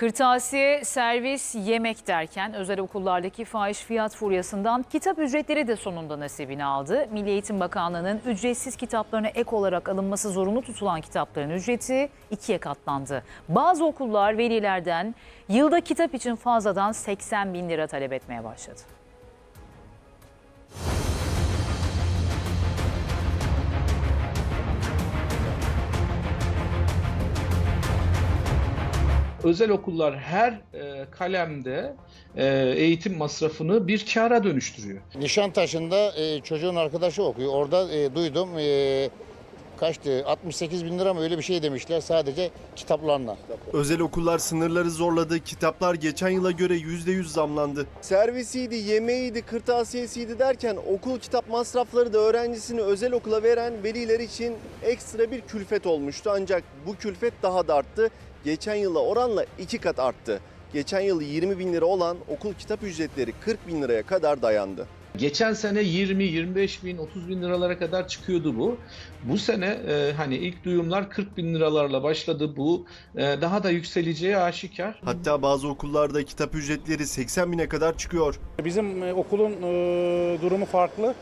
Kırtasiye, servis, yemek derken özel okullardaki fahiş fiyat furyasından kitap ücretleri de sonunda nasibini aldı. Milli Eğitim Bakanlığı'nın ücretsiz kitaplarına ek olarak alınması zorunlu tutulan kitapların ücreti ikiye katlandı. Bazı okullar velilerden yılda kitap için fazladan 80 bin lira talep etmeye başladı. Özel okullar her e, kalemde e, eğitim masrafını bir kâra dönüştürüyor. Nişantaşı'nda e, çocuğun arkadaşı okuyor. Orada e, duydum e, kaçtı 68 bin lira mı öyle bir şey demişler sadece kitaplarına. Özel okullar sınırları zorladı. Kitaplar geçen yıla göre %100 zamlandı. Servisiydi, yemeğiydi, kırtasiyesiydi derken okul kitap masrafları da öğrencisini özel okula veren veliler için ekstra bir külfet olmuştu. Ancak bu külfet daha da arttı. Geçen yıla oranla iki kat arttı. Geçen yıl 20 bin lira olan okul kitap ücretleri 40 bin liraya kadar dayandı. Geçen sene 20, 25 bin, 30 bin liralara kadar çıkıyordu bu. Bu sene e, hani ilk duyumlar 40 bin liralarla başladı. Bu e, daha da yükseleceği aşikar. Hatta bazı okullarda kitap ücretleri 80 bine kadar çıkıyor. Bizim e, okulun e, durumu farklı.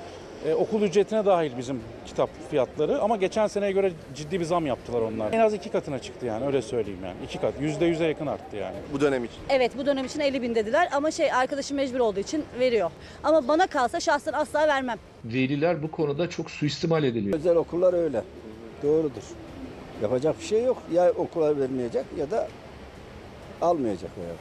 E, okul ücretine dahil bizim kitap fiyatları ama geçen seneye göre ciddi bir zam yaptılar onlar. En az iki katına çıktı yani öyle söyleyeyim yani. iki kat, yüzde yüze yakın arttı yani. Bu dönem için. Evet bu dönem için 50 bin dediler ama şey arkadaşım mecbur olduğu için veriyor. Ama bana kalsa şahsen asla vermem. Veliler bu konuda çok suistimal ediliyor. Özel okullar öyle. Doğrudur. Yapacak bir şey yok. Ya okula vermeyecek ya da almayacak veya.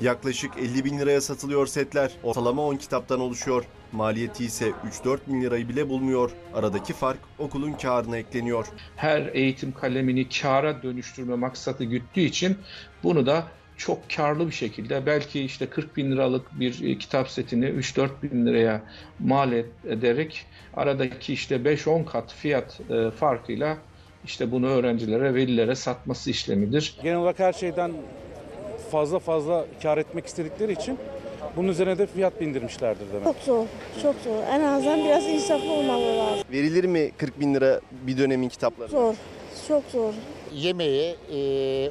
Yaklaşık 50 bin liraya satılıyor setler. Ortalama 10 kitaptan oluşuyor. Maliyeti ise 3-4 bin lirayı bile bulmuyor. Aradaki fark okulun karına ekleniyor. Her eğitim kalemini kâra dönüştürme maksatı güttüğü için bunu da çok karlı bir şekilde belki işte 40 bin liralık bir e, kitap setini 3-4 bin liraya mal ed- ederek aradaki işte 5-10 kat fiyat e, farkıyla işte bunu öğrencilere, velilere satması işlemidir. Genel olarak her şeyden fazla fazla kar etmek istedikleri için bunun üzerine de fiyat bindirmişlerdir demek. Çok zor, çok zor. En azından biraz insaflı olmalı lazım. Verilir mi 40 bin lira bir dönemin kitapları? Zor, çok zor. Yemeği, e,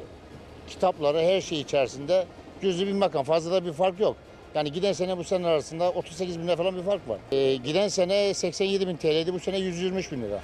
kitapları her şey içerisinde cüzi bir makam fazla da bir fark yok. Yani giden sene bu sene arasında 38 bin lira falan bir fark var. E, giden sene 87 bin TL'ydi bu sene 123 bin lira.